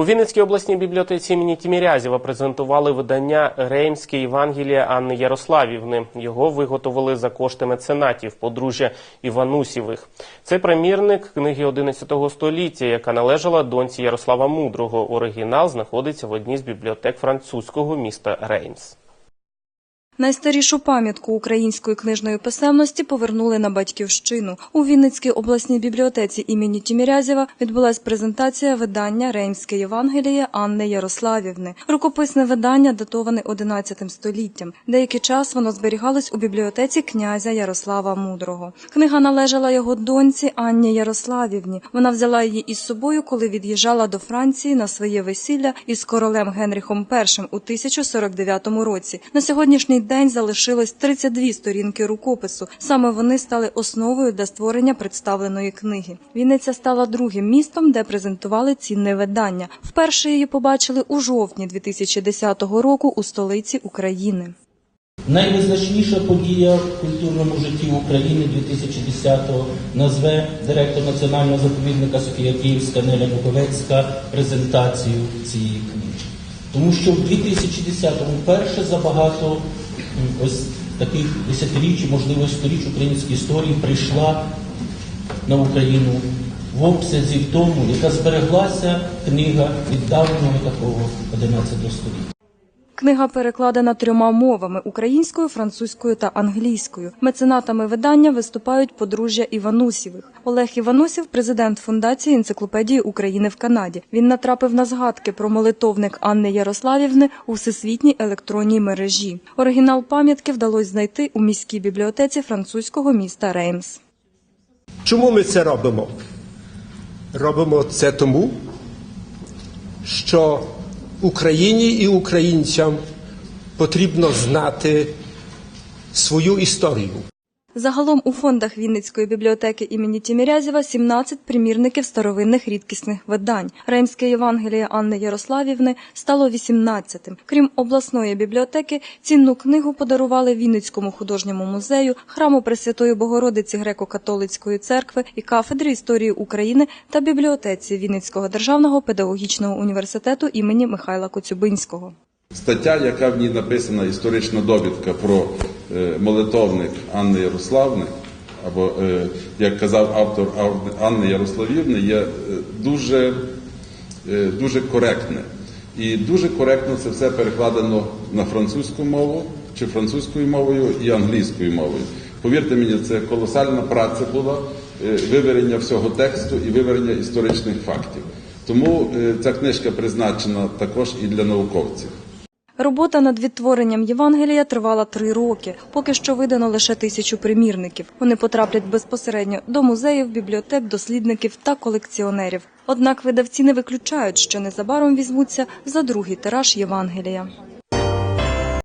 У Вінницькій обласній бібліотеці імені Тімірязєва презентували видання Реймське Євангеліє Анни Ярославівни. Його виготовили за кошти меценатів подружжя Іванусівих. Це примірник книги 11 століття, яка належала доньці Ярослава Мудрого. Оригінал знаходиться в одній з бібліотек французького міста Реймс. Найстарішу пам'ятку української книжної писемності повернули на батьківщину. У Вінницькій обласній бібліотеці імені Тімірязєва відбулась презентація видання Реймське Євангеліє Анни Ярославівни. Рукописне видання датоване 11 століттям. Деякий час воно зберігалось у бібліотеці князя Ярослава Мудрого. Книга належала його доньці Анні Ярославівні. Вона взяла її із собою, коли від'їжджала до Франції на своє весілля із королем Генріхом І у 1049 році. На сьогоднішній день залишилось 32 сторінки рукопису. Саме вони стали основою для створення представленої книги. Вінниця стала другим містом, де презентували цінне видання. Вперше її побачили у жовтні 2010 року у столиці України. Найвизначніша подія в культурному житті України 2010-го назве директор Національного заповідника Софія Київська Неля Буковецька презентацію цієї книжки. Тому що в 2010-му вперше за багато ось таких десятиріч, можливо, сторіч української історії прийшла на Україну в обсязі в тому, яка збереглася книга від давнього такого 11 століття. Книга перекладена трьома мовами українською, французькою та англійською. Меценатами видання виступають подружжя Іванусівих. Олег Іванусів, президент фундації енциклопедії України в Канаді. Він натрапив на згадки про молитовник Анни Ярославівни у всесвітній електронній мережі. Оригінал пам'ятки вдалося знайти у міській бібліотеці французького міста Реймс. Чому ми це робимо? Робимо це тому, що Україні і українцям потрібно знати свою історію. Загалом у фондах Вінницької бібліотеки імені Тімірязєва 17 примірників старовинних рідкісних видань. Реймське Євангеліє Анни Ярославівни стало 18-тим. Крім обласної бібліотеки, цінну книгу подарували Вінницькому художньому музею, храму Пресвятої Богородиці Греко-католицької церкви і кафедри історії України та бібліотеці Вінницького державного педагогічного університету імені Михайла Коцюбинського. Стаття, яка в ній написана історична довідка про молитовник Анни Ярославни, або, е, як казав автор Анни Ярославівни, є е, дуже, е, дуже коректне. І дуже коректно це все перекладено на французьку мову, чи французькою мовою і англійською мовою. Повірте мені, це колосальна праця була е, виверення всього тексту і виверення історичних фактів. Тому е, ця книжка призначена також і для науковців. Робота над відтворенням Євангелія тривала три роки. Поки що видано лише тисячу примірників. Вони потраплять безпосередньо до музеїв, бібліотек, дослідників та колекціонерів. Однак видавці не виключають, що незабаром візьмуться за другий тираж Євангелія.